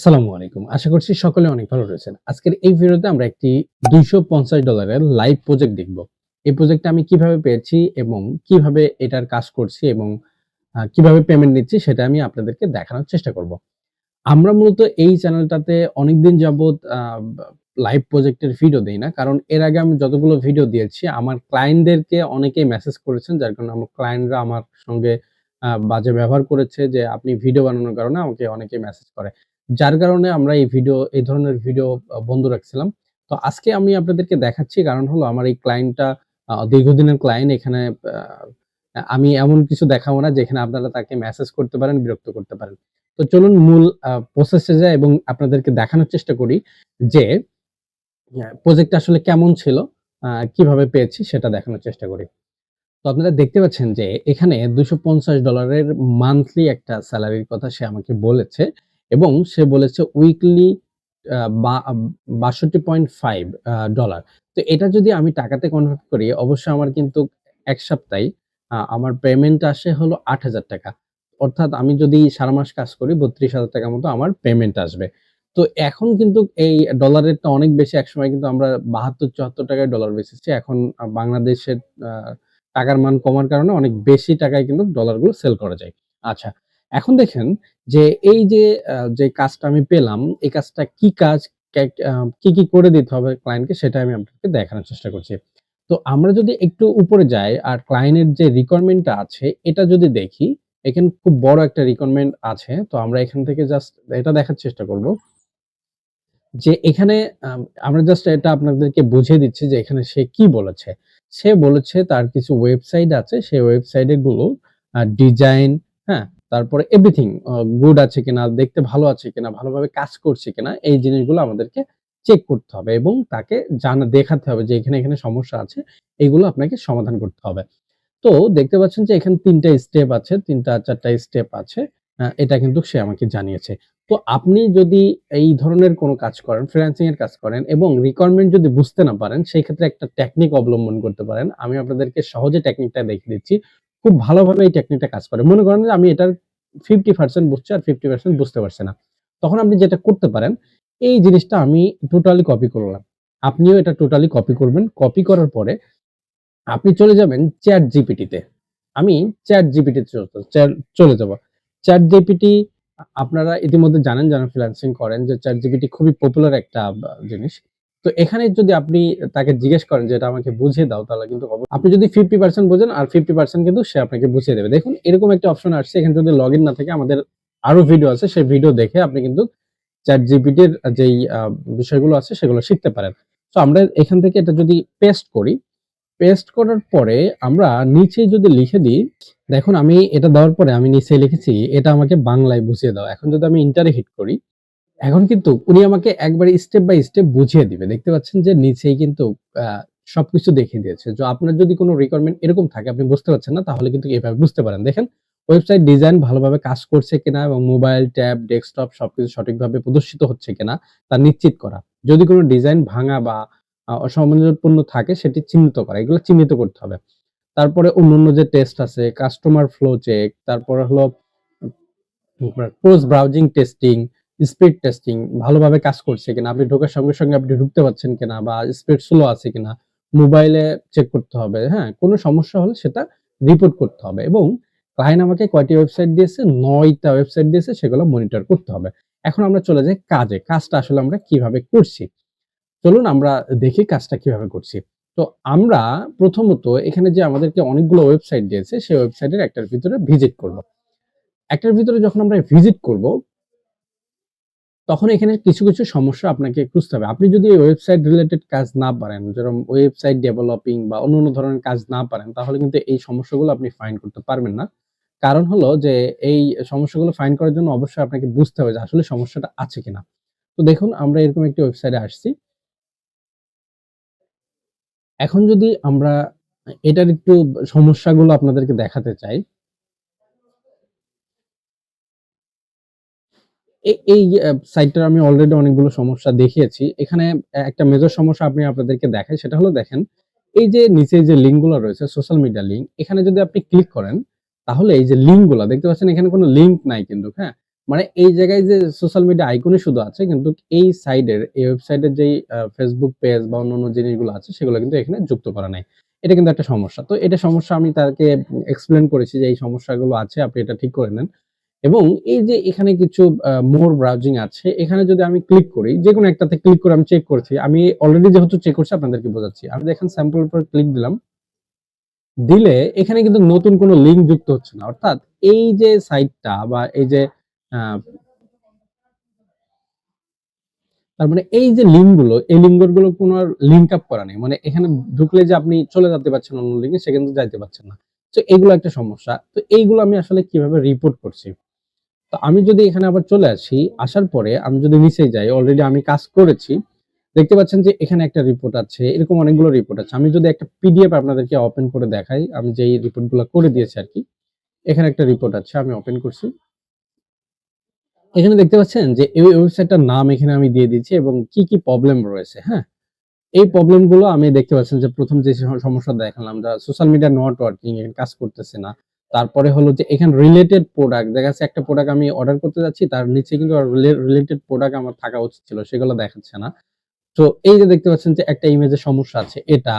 আসসালামু আলাইকুম। আশা করছি সকলে অনেক ভালো রয়েছেন। আজকের এই ভিডিওতে আমরা একটি দুইশো পঞ্চাশ ডলারের লাইভ প্রজেক্ট দেখব। এই প্রজেক্টটা আমি কীভাবে পেয়েছি এবং কীভাবে এটার কাজ করছি এবং কীভাবে পেমেন্ট নিচ্ছি সেটা আমি আপনাদেরকে দেখানোর চেষ্টা করব। আমরা মূলত এই চ্যানেলটাতে অনেকদিন যাবত লাইভ প্রজেক্টের ভিডিও দেই না, কারণ এর আগে আমি যতগুলো ভিডিও দিয়েছি, আমার ক্লায়েন্টদেরকে অনেকেই মেসেজ করেছেন, যার কারণে আমার ক্লায়েন্টরা আমার সঙ্গে বাজে ব্যবহার করেছে যে, আপনি ভিডিও বানানোর কারণে আমাকে অনেকেই মেসেজ করে। যার কারণে আমরা এই ভিডিও এই ধরনের ভিডিও বন্ধ রাখছিলাম। তো আজকে আমি আপনাদেরকে দেখাচ্ছি কারণ হলো আমার এই ক্লায়েন্টটা দীর্ঘদিনের ক্লায়েন্ট এখানে আমি এমন কিছু দেখাবো না যেখানে আপনারা তাকে মেসেজ করতে পারেন, বিরক্ত করতে পারেন। তো চলুন মূল প্রসেস যাই এবং আপনাদেরকে দেখানোর চেষ্টা করি যে প্রজেক্টটা আসলে কেমন ছিল, কীভাবে পেয়েছি সেটা দেখানোর চেষ্টা করি। তো আপনারা দেখতে পাচ্ছেন যে এখানে $250 এর মান্থলি একটা স্যালারির কথা সে আমাকে বলেছে এবং সে বলেছে উইকলি আ বা আব ৬২.৫ আ ডলার। তো এটা যদি আমি টাকাতে কনভার্ট করি অবশ্যই আমার কিন্তু এক সপ্তাহে আমার পেমেন্ট আসে হলো ৳৮,০০০ অর্থাৎ আমি যদি সারা মাস কাজ করি ৳৩২,০০০ মতো আমার পেমেন্ট আসবে। তো এখন কিন্তু এই ডলারেরটা অনেক বেশি একসময় কিন্তু আমরা বাহাত্তর চুয়াত্তর টাকায় ডলার বেচেছি। এখন বাংলাদেশের টাকার মান কমার কারণে অনেক বেশি টাকায় কিন্তু ডলারগুলো সেল করা যায়। আচ্ছা, এখন দেখেন যে এই যে যে কাজটা আমি পেলাম, এই কাজটা কি কাজ, কি, কি করে দিতে হবে ক্লায়েন্টকে সেটা আমি আপনাদেরকে দেখানোর চেষ্টা করছি। তো আমরা যদি একটু উপরে যাই আর ক্লায়েন্টের যে রিকোয়ারমেন্টটা আছে এটা যদি দেখি, এখানে খুব বড় একটা রিকোয়ারমেন্ট আছে। তো আমরা এখান থেকে জাস্ট এটা দেখার চেষ্টা করব। যে এখানে আমরা জাস্ট এটা আপনাদেরকে বুঝিয়ে দিচ্ছি যে এখানে সে কি বলেছে। সে বলেছে তার কিছু ওয়েবসাইট আছে, সেই ওয়েবসাইটে গুলো ডিজাইন, হ্যাঁ? তারপরে এভরিথিং গুড আছে কিনা, দেখতে ভালো আছে কিনা, ভালোভাবে কাজ করছে কিনা এই জিনিসগুলো আমাদেরকে চেক করতে হবে এবং তাকে জানা দেখাতে হবে যে এখানে, এখানে সমস্যা আছে। এগুলো আপনাকে সমাধান করতে হবে। তো দেখতে পাচ্ছেন যে এখানে ৩ টা স্টেপ আছে, ৩ টা ৪ টা স্টেপ আছে। এটা কিন্তু সে আমাকে জানিয়েছে। তো আপনি যদি এই ধরনের কোন কাজ করেন, ফ্রিল্যান্সিং এর কাজ করেন এবং রিকোয়ারমেন্ট যদি বুঝতে না পারেন, সেই ক্ষেত্রে একটা টেকনিক অবলম্বন করতে পারেন। আমি আপনাদেরকে সহজে টেকনিকটা দেখিয়ে দিচ্ছি। খুব ভালোভাবে এই টেকনিকটা কাজ করে। মনে করেন যে আমি এটার 50% বুঝছি আর 50% বুঝতে পারছি না। তখন আপনি যেটা করতে পারেন, এই জিনিসটা আমি টোটালি কপি করলাম। আপনিও এটা টোটালি কপি করবেন। কপি করার পরে আপনি চলে যাবেন চ্যাট জিপিটিতে আমি ChatGPT তে চল চ্যাল চলে যাব। চ্যাট জিপিটি আপনারা ইতিমধ্যে জানেন যারা ফ্রিল্যান্সিং করেন যে চ্যাট জিপিটি খুবই পপুলার একটা জিনিস। তো এখানে যদি আপনি তাকে জিজ্ঞেস করেন যে এটা আমাকে বুঝিয়ে দাও তাহলে কিন্তু আপনি যদি 50% বোঝেন আর 50% কিন্তু সে আপনাকে বুঝিয়ে দেবে। দেখুন এরকম একটা অপশন আসছে এখানে যদি লগইন না থাকে আমাদের আরও ভিডিও আছে সেই ভিডিও দেখে আপনি কিন্তু ChatGPT এর যেই বিষয়গুলো আছে সেগুলো শিখতে পারেন। তো আমরা এখান থেকে এটা যদি পেস্ট করি, পেস্ট করার পরে আমরা নিচে যদি লিখে দিই, দেখুন আমি এটা দেওয়ার পরে আমি নিচে লিখেছি এটা আমাকে বাংলায় বুঝিয়ে দাও। এখন যদি আমি ইন্টারে হিট করি, এখন কিন্তু উনি আমাকে একবারে স্টেপ বাই স্টেপ বুঝিয়ে দিবে। দেখতে পাচ্ছেন যে নিচেই কিন্তু সবকিছু দেখিয়ে দিয়েছে। যে আপনার যদি কোনো রিকোয়ারমেন্ট এরকম থাকে আপনি বুঝতে পারছেন না তাহলে কিন্তু এভাবে বুঝতে পারেন। দেখেন ওয়েবসাইট ডিজাইন ভালোভাবে কাজ করছে কিনা এবং মোবাইল, ট্যাব, ডেস্কটপ সবকিছু সঠিকভাবে প্রদর্শিত হচ্ছে কিনা তা নিশ্চিত করা। যদি কোনো ডিজাইন ভাঙা বা অসামঞ্জস্যপূর্ণ থাকে সেটি চিহ্নিত করা। এগুলো চিহ্নিত করতে হবে। তারপরে অন্যান্য যে টেস্ট আছে, কাস্টমার ফ্লো চেক, তারপরে হলো cross browsing testing, speed testing ভালোভাবে কাজ করছে কিনা, আপনি ঢোকার সঙ্গে, সঙ্গে আপনি ঢুকতে পারছেন কিনা বা স্পিড স্লো আছে কিনা, মোবাইলে চেক করতে হবে, হ্যাঁ? কোনো সমস্যা হলে সেটা রিপোর্ট করতে হবে এবং ক্লায়েন্ট আমাকে কয়টি ওয়েবসাইট দিয়েছে? নয়টা ওয়েবসাইট দিয়েছে সেগুলো মনিটর করতে হবে। এখন আমরা চলে যাই কাজে। কাজটা আসলে আমরা কীভাবে করছি? চলুন আমরা দেখি কাজটা কীভাবে করছি। তো আমরা প্রথমত এখানে যে আমাদেরকে অনেকগুলো ওয়েবসাইট দিয়েছে সেই ওয়েবসাইটের একটার ভিতরে ভিজিট করব। একটার ভিতরে যখন আমরা ভিজিট করব তখন এখানে কিছু, কিছু সমস্যা আপনাকে খুঁজতে হবে। আপনি যদি ওয়েবসাইট রিলেটেড কাজ না পারেন, যেরকম ওয়েবসাইট ডেভেলপিং বা অন্য অন্য ধরনের কাজ না পারেন তাহলে কিন্তু এই সমস্যাগুলো আপনি ফাইন্ড করতে পারবেন না। কারণ হলো যে এই সমস্যাগুলো ফাইন্ড করার জন্য অবশ্যই আপনাকে বুঝতে হবে যে আসলে সমস্যাটা আছে কিনা। তো দেখুন আমরা এরকম একটি ওয়েবসাইটে আসছি। এখন যদি আমরা এটার একটু সমস্যাগুলো আপনাদেরকে দেখাতে চাই। এই সাইটটার আমি অলরেডি অনেকগুলো সমস্যা দেখিয়েছি। এখানে একটা মেজর সমস্যা আমি আপনাদেরকে দেখাই সেটা হলো দেখেন, এই যে নিচে যে লিঙ্কগুলো রয়েছে সোশ্যাল মিডিয়া লিঙ্ক, এখানে যদি আপনি ক্লিক করেন তাহলে এই যে লিঙ্কগুলা দেখতে পাচ্ছেন এখানে কোনো লিঙ্ক নাই কিন্তু, হ্যাঁ? মানে এই জায়গায় যে সোশ্যাল মিডিয়া আইকনই শুধু আছে কিন্তু এই সাইডের এই ওয়েবসাইটের যেই ফেসবুক পেজ বা অন্যান্য জিনিসগুলো আছে সেগুলো কিন্তু এখানে যুক্ত করা নাই এটা কিন্তু একটা সমস্যা তো এটা সমস্যা আমি তাকে এক্সপ্লেন করেছি যে এই সমস্যাগুলো আছে আপনি এটা ঠিক করে নেন এবং এই যে এখানে কিছু মোর ব্রাউজিং আছে, এখানে যদি আমি ক্লিক করি যে কোনো একটাতে ক্লিক করে আমি চেক করছি। আমি অলরেডি যেহেতু চেক করছি, আপনাদেরকে বোঝাচ্ছি। আমি দেখেন স্যাম্পল উপর ক্লিক দিলাম, দিলে এখানে কিন্তু নতুন কোনো লিঙ্ক যুক্ত হচ্ছে না। অর্থাৎ এই যে সাইটটা বা এই যে তার মানে এই যে লিঙ্কগুলো এই লিঙ্কগুলো কোনো লিঙ্ক আপ করা নেই। মানে এখানে ঢুকলে যে আপনি চলে যেতে পারছেন অন্য লিঙ্কে সেখানে যাইতে পারছেন না। তো এইগুলো একটা সমস্যা। তো এইগুলো আমি আসলে কীভাবে রিপোর্ট করছি? তো আমি যদি এখানে আবার চলে আসি, আসার পরে আমি যদি নিচে যাই অলরেডি আমি কাজ করেছি, দেখতে পাচ্ছেন যে এখানে একটা রিপোর্ট আছে, এরকম অনেকগুলো রিপোর্ট আছে। আমি যদি একটা পিডিএফ আপনাদেরকে ওপেন করে দেখাই, আমি যেই রিপোর্টগুলো করে দিয়েছি আর কি এখানে একটা রিপোর্ট আছে, আমি ওপেন করছি। এখানে দেখতে পাচ্ছেন যে এই ওয়েবসাইটটার নাম এখানে আমি দিয়ে দিয়েছি এবং কি কি প্রবলেম রয়েছে হ্যাঁ? এই প্রবলেমগুলো আমি দেখতে পাচ্ছেন যে প্রথম যে সমস্যা দেখালাম আমরা সোশ্যাল মিডিয়া নট ওয়ার্কিং এখানে কাজ করতেছে না। তারপরে হলো যে এখানে রিলেটেড প্রোডাক্ট দেখা যাচ্ছে একটা প্রোডাক্ট আমি অর্ডার করতে যাচ্ছি, তার নিচে কিন্তু রিলেটেড প্রোডাক্ট আমার থাকা উচিত ছিল, সেগুলো দেখাচ্ছে না। তো এই যে দেখতে পাচ্ছেন যে একটা ইমেজের সমস্যা আছে এটা।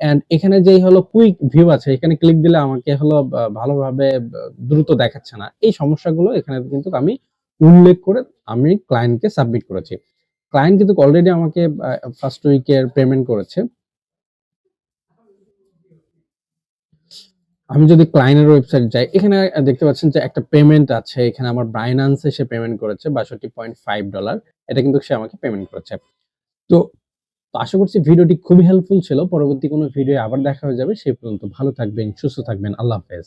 এন্ড এখানে যেই হলো কুইক ভিউ আছে, এখানে ক্লিক দিলে আমাকে হলো ভালোভাবে দ্রুত দেখাচ্ছে না। এই সমস্যাগুলো এখানে কিন্তু আমি উল্লেখ করে আমি ক্লায়েন্টকে সাবমিট করেছি। ক্লায়েন্ট কিন্তু অলরেডি আমাকে ফার্স্ট উইকের পেমেন্ট করেছে। আমি যদি ক্লায়েন্টের ওয়েবসাইট যাই, এখানে দেখতে পাচ্ছেন যে একটা পেমেন্ট আছে। এখানে আমার বাইনান্সে সে পেমেন্ট করেছে বাষট্টি পয়েন্ট ফাইভ ডলার এটা কিন্তু সে আমাকে পেমেন্ট করেছে। তো আশা করছি ভিডিওটি খুবই হেল্পফুল ছিল। পরবর্তী কোনো ভিডিও আবার দেখা হয়ে যাবে। সেই পর্যন্ত ভালো থাকবেন, সুস্থ থাকবেন। আল্লাহ হাফেজ।